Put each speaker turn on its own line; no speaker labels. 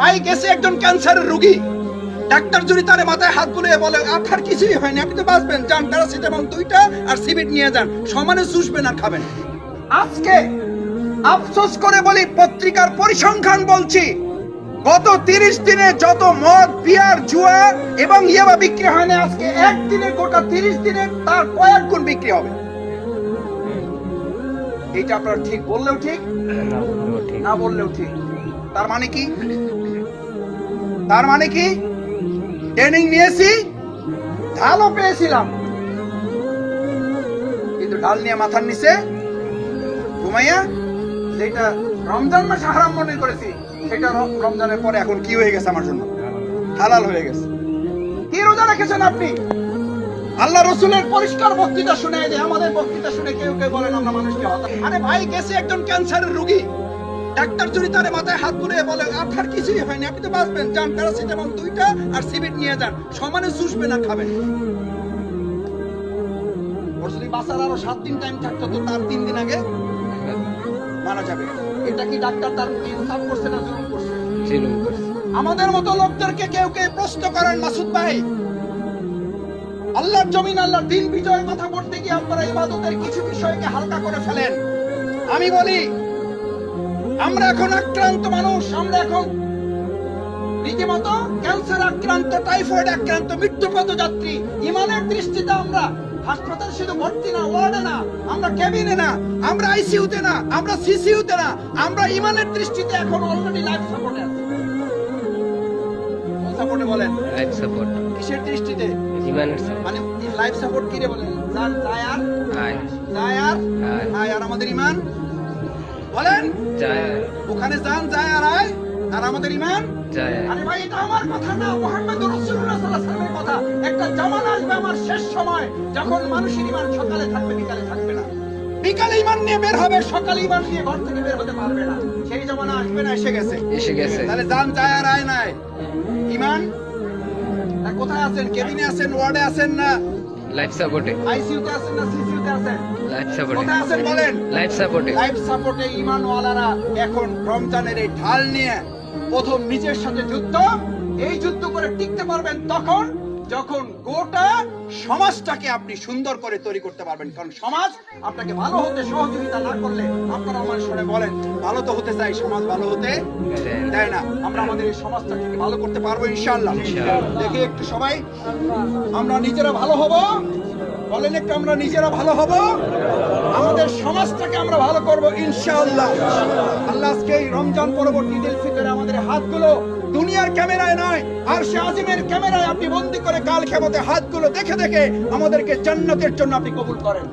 ভাই গেছে একজন ক্যান্সারের রোগী। ডাক্তার যদি তার মাথায় হাত বুলিয়ে বলে আপনার কিছুই হয়নি আপনি তো বাঁচবেন। যান প্যারাসিটামল দুইটা আর সিবিট নিয়ে যান। সমানে চুষবেন আর খাবেন। আজকে আফসোস করে বলি পত্রিকার পরিসংখ্যান বলছি গত তিরিশ দিনে যত মদ বিয়ার জুয়া এবং ইয়াবা বিক্রি হয় না আজকে একদিনে গোটা তিরিশ দিনে তার কয়েক গুণ বিক্রি হবে। এইটা আপনার ঠিক বললেও ঠিক। না বললেও ঠিক। তার মানে কি? তার মানে কি? ট্রেনিং নিয়েছি, ঢালও পেয়েছিলাম। কিন্তু ঢাল নিয়ে মাথার নিচে ঘুমাইয়া যেটা রমজান মাসে হারাম মনে করেছি, সেটা রমজানের পরে এখন কি হয়ে গেছে আমার জন্য? হালাল হয়ে গেছে। কি রোজা রেখেছেন আপনি? আল্লাহ রসুলের পরিষ্কার বক্তৃতা শুনে, আমাদের বক্তৃতা শুনে কেউ কেউ বলেন, আমরা মানুষকে আরে ভাই, গেছে একজন ক্যান্সারের রোগী। ডাক্তার যদি তার মাথায় হাত বুলিয়ে বলে আপনার কিছুই হয়নি আপনি তো বাঁচবেন যান প্যারাসিটামল দুইটা আর সিবিট নিয়ে যান সমানে চুষবেন না খাবেন। ওর যদি বাঁচার আরও সাত দিন টাইম থাকতো তো তার তিন দিন আগে মারা যাবে। এটা কি ডাক্তার তার ইনসাফ করছে না জুলুম করছে। আমাদের মতো লোকদেরকে কেউ কেউ প্রশ্ন করেন মাসুদ ভাই আল্লাহর জমিন আল্লাহর দিন বিজয়ের কথা বলতে গিয়ে আপনারা ইবাদতের কিছু বিষয়কে হালকা করে ফেলেন। আমি বলি আমরা এখন আক্রান্ত মানুষ আমরা এখন রীতিমতো ক্যান্সার আক্রান্ত টাইফয়েড আক্রান্ত মৃত্যুপথ যাত্রী ইমানের দৃষ্টিতে আমরা হাসপাতাল শুধু ভর্তি না ওয়ার্ডে না আমরা কেবিনে না আমরা আইসিইউতে না আমরা সিসিইউতে না আমরা ইমানের দৃষ্টিতে এখন অলরেডি লাইফ সাপোর্টে আছি। সাপোর্টে বলেন?
লাইফ সাপোর্ট
কিসের দৃষ্টিতে?
সাপোর্ট
মানে লাইফ সাপোর্ট কি রে বলেন? যায় আর যায় আর আর আমাদের ইমান? বলেন? ওখানে যান যায় আর আয়। আর আমাদের ইমান? আরে ভাই এটা আমার কথা না। মুহাম্মদ রাসূলুল্লাহ সাল্লাল্লাহু আলাইহি কথা। একটা জামানা আসবে আমার শেষ সময়। যখন মানুষের ইমান সকালে থাকবে বিকালে থাকবে না। বিকালে ইমান নিয়ে বের হবে সকালে ইমান নিয়ে ঘর থেকে বের হতে পারবে না। সেই জামানা আসবে না এসে গেছে।
এসে গেছে।
তাহলে যান যায় আর আয় নাই। ইমান? কোথায় আছেন? কেবিনে আছেন? ওয়ার্ডে আছেন না?
লাইফ সাপোর্টে
আইসিইউতে আছেন না সিসিইউতে আছেন?
লাইফ সাপোর্টে
কোথায় আছেন বলেন?
লাইফ সাপোর্টে
লাইফ সাপোর্টে ইমানওয়ালারা এখন রমজানের এই ঢাল নিয়ে প্রথম নিজের সাথে যুদ্ধ। এই যুদ্ধ করে টিকতে পারবেন তখন যখন গোটা সমাজটাকে আপনি সুন্দর করে তৈরি করতে পারবেন কারণ সমাজ আপনাকে ভালো হতে সহযোগিতা না করলে আপনারা আমার শুনে বলেন ভালো তো হতে চাই সমাজ ভালো হতে দেয় না। আমরা আমাদের এই সমাজটাকে ভালো করতে পারব ইনশাল্লাহ
দেখে
দেখি একটু সবাই আমরা নিজেরা ভালো হব? বলেন একটু, আমরা নিজেরা ভালো হব? আমাদের সমাজটাকে আমরা ভালো করব, ইনশাআল্লাহ। আল্লাহ আজকে এই রমজান পরবর্তী ঈদ উল ফিতরে আমাদের হাতগুলো দুনিয়ার ক্যামেরায় নয় আর সে আজিমের ক্যামেরায় আপনি বন্দি করে কাল খেমতে হাতগুলো দেখে দেখে আমাদেরকে জান্নাতের জন্য আপনি কবুল করেন।